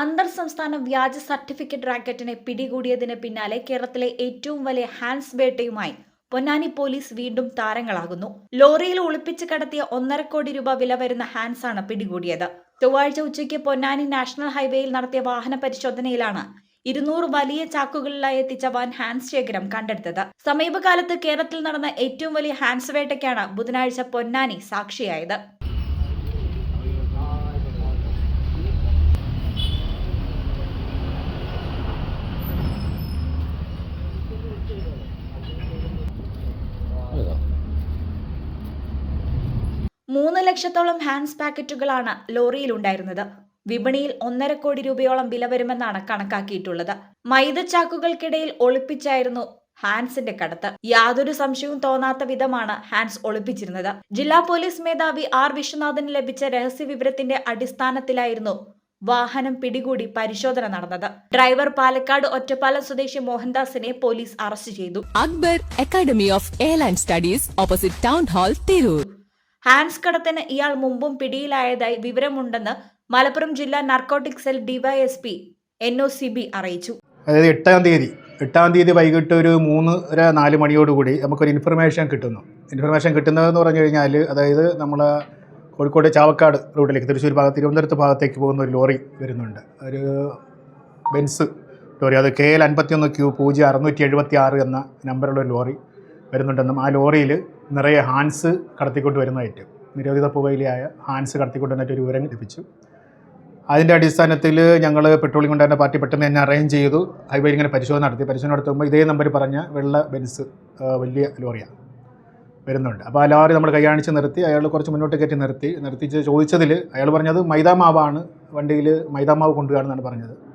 അന്തർ സംസ്ഥാന വ്യാജ സർട്ടിഫിക്കറ്റ് റാക്കറ്റിനെ പിടികൂടിയതിന് പിന്നാലെ കേരളത്തിലെ ഏറ്റവും വലിയ ഹാൻഡ്സ് വേട്ടയുമായി പൊന്നാനി പോലീസ് വീണ്ടും താരങ്ങളാകുന്നു. ലോറിയിൽ ഒളിപ്പിച്ച് കടത്തിയ ഒന്നര കോടി രൂപ വില വരുന്ന ആണ് പിടികൂടിയത്. ചൊവ്വാഴ്ച ഉച്ചയ്ക്ക് പൊന്നാനി നാഷണൽ ഹൈവേയിൽ നടത്തിയ വാഹന പരിശോധനയിലാണ് ഇരുന്നൂറ് വലിയ ചാക്കുകളിലായി എത്തിച്ച വൻ ഹാൻഡ്സ് ശേഖരം കണ്ടെടുത്തത്. സമീപകാലത്ത് കേരളത്തിൽ നടന്ന ഏറ്റവും വലിയ ഹാൻഡ്സ് വേട്ടയ്ക്കാണ് ബുധനാഴ്ച പൊന്നാനി സാക്ഷിയായത്. മൂന്ന് ലക്ഷത്തോളം ഹാൻഡ്സ് പാക്കറ്റുകളാണ് ലോറിയിലുണ്ടായിരുന്നത്. വിപണിയിൽ ഒന്നര കോടി രൂപയോളം വില വരുമെന്നാണ് കണക്കാക്കിയിട്ടുള്ളത്. മൈദച്ചാക്കുകൾക്കിടയിൽ ഒളിപ്പിച്ചായിരുന്നു ഹാൻസിന്റെ കടത്ത്. യാതൊരു സംശയവും തോന്നാത്ത വിധമാണ് ഹാൻസ് ഒളിപ്പിച്ചിരുന്നത്. ജില്ലാ പോലീസ് മേധാവി ആർ വിശ്വനാഥന് ലഭിച്ച രഹസ്യ വിവരത്തിന്റെ അടിസ്ഥാനത്തിലായിരുന്നു വാഹനം പിടികൂടി പരിശോധന നടന്നത്. ഡ്രൈവർ പാലക്കാട് ഒറ്റപ്പാലം സ്വദേശി മോഹൻദാസിനെ പോലീസ് അറസ്റ്റ് ചെയ്തു. Akbar academy of airline studies opposite town hall Tirur. Hans കടത്തിന് ഇയാൾ മുമ്പും പിടിയിലായതായി വിവരമുണ്ടെന്ന് മലപ്പുറം ജില്ലാ narcotic cell DYSP N O C B അറിയിച്ചു. അതായത് എട്ടാം തീയതി. എട്ടാം തീയതി വൈകിട്ട് ഒരു മൂന്നര നാല് മണിയോടുകൂടി നമുക്കൊരു ഇൻഫർമേഷൻ കിട്ടുന്നു. ഇൻഫർമേഷൻ കിട്ടുന്നതെന്ന് പറഞ്ഞു കഴിഞ്ഞാൽ അതായത് നമ്മൾ കോഴിക്കോട് ചാവക്കാട് റൂട്ടിലേക്ക് തൃശ്ശൂർ ഭാഗത്ത് തിരുവനന്തപുരത്ത് ഭാഗത്തേക്ക് പോകുന്ന ഒരു ലോറി വരുന്നുണ്ട്. ഒരു ബെൻസ് ലോറി. അത് കെ എൽ അൻപത്തിയൊന്ന് ക്യൂ പൂജ്യം അറുന്നൂറ്റി എഴുപത്തി ആറ് എന്ന നമ്പറുള്ള ഒരു ലോറി വരുന്നുണ്ടെന്നും ആ ലോറിയിൽ നിറയെ ഹാൻസ് കടത്തിക്കൊണ്ട് വരുന്നതായിട്ട്. നിരോധിത പുകയിലായ ഹാൻസ് കടത്തിക്കൊണ്ട് വന്നിട്ട് ഒരു വിവരം ലഭിച്ചു. അതിന്റെ അടിസ്ഥാനത്തിൽ ഞങ്ങൾ പെട്രോളിംഗ് കൊണ്ടുവരുന്ന പാർട്ടി പെട്ടെന്ന് തന്നെ അറേഞ്ച് ചെയ്തു. ഹൈവേയിൽ ഇങ്ങനെ പരിശോധന നടത്തി. പരിശോധന നടത്തുമ്പോൾ ഇതേ നമ്പർ പറഞ്ഞ വെള്ള ബെൻസ് വലിയ ലോറിയാണ് വരുന്നുണ്ട്. അപ്പോൾ ആ ലോറി നമ്മൾ കൈയാണിച്ച് നിർത്തി. അയാൾ കുറച്ച് മുന്നോട്ട് കയറ്റി നിർത്തി. നിർത്തിച്ച് ചോദിച്ചതിൽ അയാൾ പറഞ്ഞത് മൈദാമാവാണ്. വണ്ടിയിൽ മൈദാമാവ് കൊണ്ടുപോകാണെന്നാണ് പറഞ്ഞത്.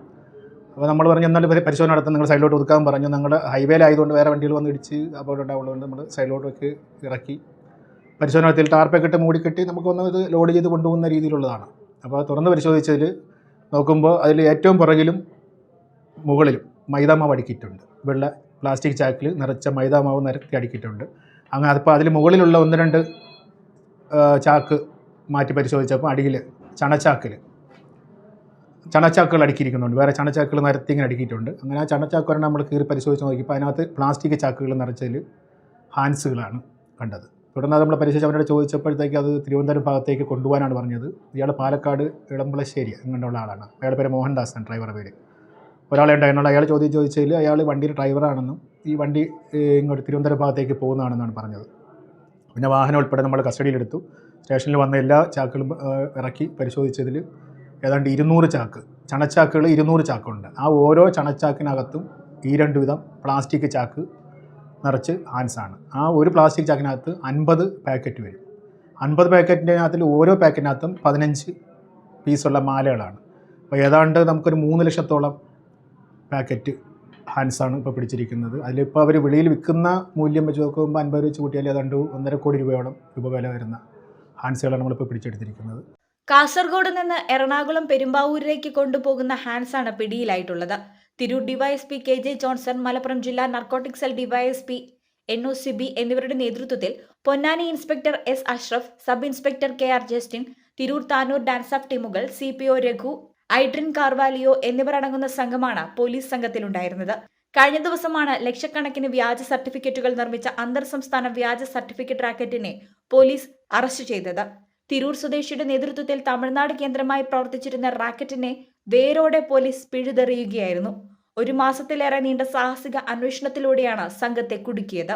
അപ്പോൾ നമ്മൾ പറഞ്ഞു എന്നാൽ പരിശോധന നടത്താൻ നിങ്ങൾ സൈഡിലോട്ട് ഒതുക്കാൻ പറഞ്ഞു. ഞങ്ങൾ ഹൈവേയിലായതുകൊണ്ട് വേറെ വണ്ടികൾ വന്ന് ഇടിച്ച് അപകടം ഉണ്ടാവുള്ളതുകൊണ്ട് നമ്മൾ സൈഡിലോട്ടൊക്കെ ഇറക്കി. പരിശോധന നടത്തിയിൽ ടാർപ്പൊക്കെ ഇട്ട് മൂടിക്കെട്ടി നമുക്ക് ഒന്ന് ഇത് ലോഡ് ചെയ്ത് കൊണ്ടുപോകുന്ന രീതിയിലുള്ളതാണ്. അപ്പോൾ തുറന്ന് പരിശോധിച്ചതിൽ നോക്കുമ്പോൾ അതിൽ ഏറ്റവും പുറകിലും മുകളിലും മൈദാമാവ് അടുക്കിയിട്ടുണ്ട്. വെള്ള പ്ലാസ്റ്റിക് ചാക്കിൽ നിറച്ച മൈദാമാവ് നിരത്തി അടുക്കിയിട്ടുണ്ട്. അങ്ങനെ അതിപ്പോൾ അതിൽ മുകളിലുള്ള ഒന്ന് രണ്ട് ചാക്ക് മാറ്റി പരിശോധിച്ചപ്പോൾ അടിയിൽ ചണച്ചാക്കിൽ ചണച്ചാക്കുകൾ അടുക്കിയിരിക്കുന്നുണ്ട്. വേറെ ചണച്ചാക്കുകൾ നിരത്തി ഇങ്ങനെ അടുക്കിയിട്ടുണ്ട്. അങ്ങനെ ആ ചണച്ചാക്കുകൾ നമ്മൾ കീറി പരിശോധിച്ച് നോക്കിയപ്പോൾ അതിനകത്ത് പ്ലാസ്റ്റിക് ചാക്കുകൾ നിറച്ചതിൽ ഹാൻസുകളാണ് കണ്ടത്. തുടർന്ന് നമ്മൾ പരിശോധിച്ച് അവരോട് ചോദിച്ചപ്പോഴത്തേക്ക് അത് തിരുവനന്തപുരം ഭാഗത്തേക്ക് കൊണ്ടുപോകാനാണ് പറഞ്ഞത്. ഇയാൾ പാലക്കാട് ഇളമ്പളശ്ശേരി അങ്ങനെയുള്ള ആളാണ്. അയാളുടെ പേര് മോഹൻദാസാണ് ഡ്രൈവറുടെ പേര്. ഒരാളെ ഉണ്ടായിരുന്നു അയാൾ ചോദ്യം ചോദിച്ചതിൽ അയാൾ വണ്ടിയുടെ ഡ്രൈവറാണെന്നും ഈ വണ്ടി ഇങ്ങോട്ട് തിരുവനന്തപുരം ഭാഗത്തേക്ക് പോകുന്നതാണെന്നാണ് പറഞ്ഞത്. പിന്നെ വാഹനം ഉൾപ്പെടെ നമ്മൾ കസ്റ്റഡിയിലെടുത്തു. സ്റ്റേഷനിൽ വന്ന എല്ലാ ചാക്കുകളും ഇറക്കി പരിശോധിച്ചതിൽ ഏതാണ്ട് ഇരുന്നൂറ് ചാക്ക് ചണച്ചാക്കുകൾ ഇരുന്നൂറ് ചാക്കുണ്ട്. ആ ഓരോ ചണച്ചാക്കിനകത്തും ഈ രണ്ട് വിധം പ്ലാസ്റ്റിക് ചാക്ക് നിറച്ച് ഹാൻസാണ് ആ ഒരു പ്ലാസ്റ്റിക് ചാക്കിനകത്ത് അൻപത് പാക്കറ്റ് വരും. അൻപത് പാക്കറ്റിന്റെ അകത്തിൽ ഓരോ പാക്കറ്റിനകത്തും പതിനഞ്ച് പീസുള്ള മാലകളാണ്. അപ്പോൾ ഏതാണ്ട് നമുക്കൊരു മൂന്ന് ലക്ഷത്തോളം പാക്കറ്റ് ഹാൻസാണ് ഇപ്പോൾ പിടിച്ചിരിക്കുന്നത്. അതിലിപ്പോൾ അവർ വെളിയിൽ വിൽക്കുന്ന മൂല്യം വെച്ച് നോക്കുമ്പോൾ അൻപത് വെച്ച് കൂട്ടിയാൽ ഏതാണ്ട് ഒന്നര കോടി രൂപയോളം രൂപ വില വരുന്ന ഹാൻസുകളാണ് നമ്മളിപ്പോൾ പിടിച്ചെടുത്തിരിക്കുന്നത്. കാസർഗോഡ് നിന്ന് എറണാകുളം പെരുമ്പാവൂരിലേക്ക് കൊണ്ടുപോകുന്ന ഹാൻസാണ് പിടിയിലായിട്ടുള്ളത്. Tirur DYSP K J Johnson Malappuram ജില്ലാ narcotic cell DYSP N O C B എന്നിവരുടെ നേതൃത്വത്തിൽ Ponnani inspector S Ashraf sub inspector K R Justin Tirur Tanur DANSAF ടീമുകൾ C P O Raghu Aidrin Carvalho എന്നിവർ അടങ്ങുന്ന സംഘമാണ് police സംഘത്തിലുണ്ടായിരുന്നത്. കഴിഞ്ഞ ദിവസമാണ് ലക്ഷക്കണക്കിന് വ്യാജ സർട്ടിഫിക്കറ്റുകൾ നിർമ്മിച്ച അന്തർ സംസ്ഥാന വ്യാജ സർട്ടിഫിക്കറ്റ് റാക്കറ്റിനെ പോലീസ് അറസ്റ്റ് ചെയ്തത്. തിരൂർ സ്വദേശിയുടെ നേതൃത്വത്തിൽ തമിഴ്നാട് കേന്ദ്രമായി പ്രവർത്തിച്ചിരുന്ന റാക്കറ്റിനെ വേരോടെ പോലീസ് പിഴുതെറിയുകയായിരുന്നു. ഒരു മാസത്തിലേറെ നീണ്ട സാഹസിക അന്വേഷണത്തിലൂടെയാണ് സംഘത്തെ കുടുക്കിയത്.